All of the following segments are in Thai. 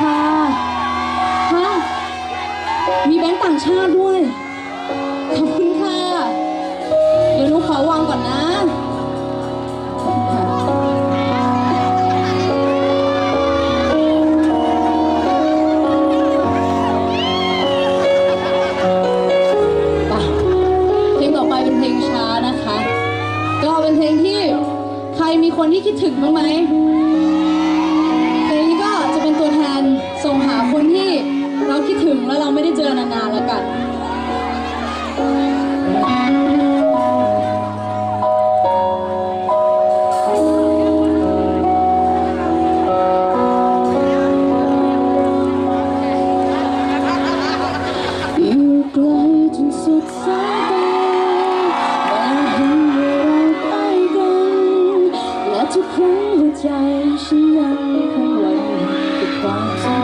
ค่ะฮะมีแบงค์ต่างชาติด้วย ขอบคุณค่ะ เดี๋ยวหนูขอวางก่อนนะะไปเพลงต่อไปเป็นเพลงช้านะคะ ก็เป็นเพลงที่ใครมีคนที่คิดถึงบ้างไหม ส่งหาคนที่เราคิดถึงแล้วเราไม่ได้เจอนานๆแล้วกันทุกครั้งหัวใจฉันยังคงหวั่นกับความ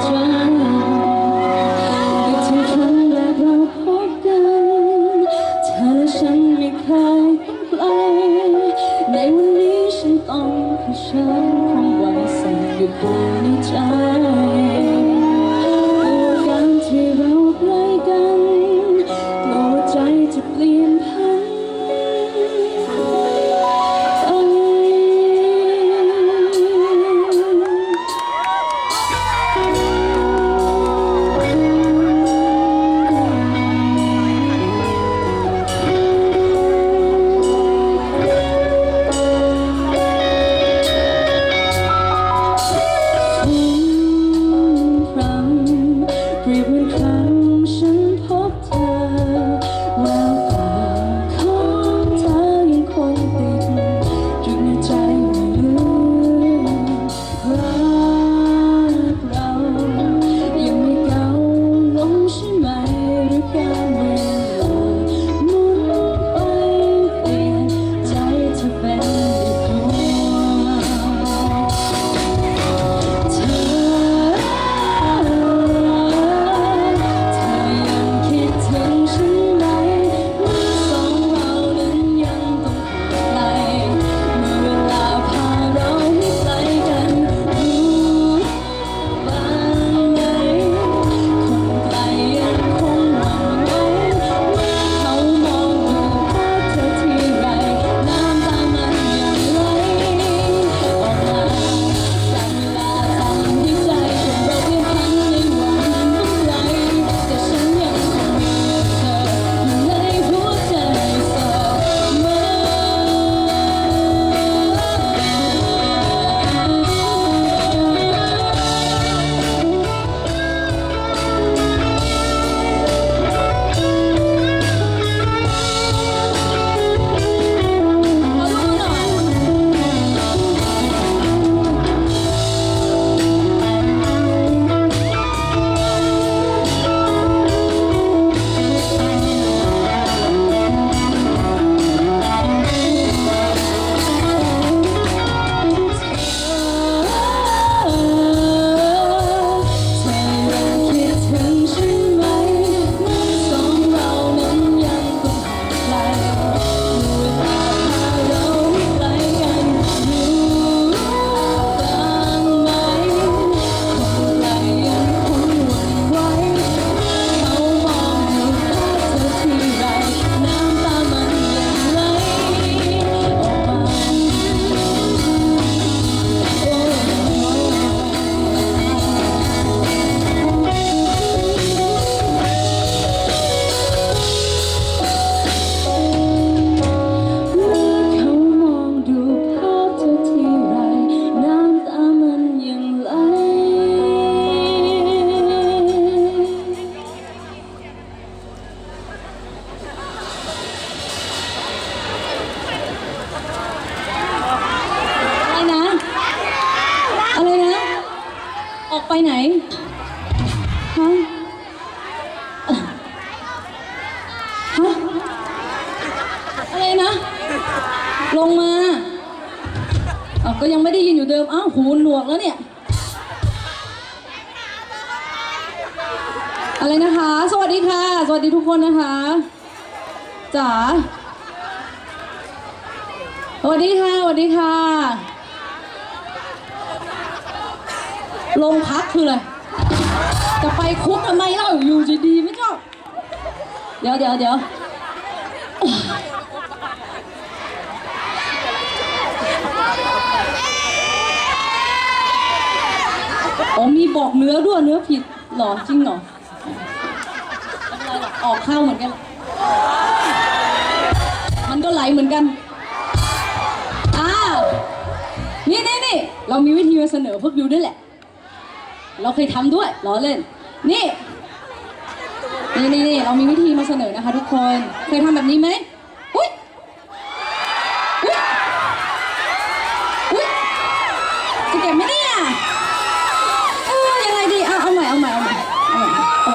ไปไหนฮะฮะอะไรนะ ลงมาอาก็ยังไม่ได้ยินอยู่เดิม อ้าว หูหนวกแล้วเนี่ย อะไรนะคะ สวัสดีค่ะ สวัสดีทุกคนนะคะจ๋าสวัสดีค่ะ สวัสดีค่ะ ลงพักคืออะไร จะไปคุกทำไมเล่าอยู่ดีๆไม่เจ้าเดี๋ยวเดี๋ยวเดี๋ยวอ๋มีบอกเนื้อด้วยเนื้อผิดหรอจริงหรอออกข้าวเหมือนกัน มันก็ไหลเหมือนกัน อ้าว นี่นี่นี่เรามีวิธีมาเสนอพวกยูด้วยแหละ เราเคยทำด้วยล้อเล่น นี่นี่นี่เรามีวิธีมาเสนอนะคะ ทุกคน เคยทำแบบนี้ไหมอุ้ย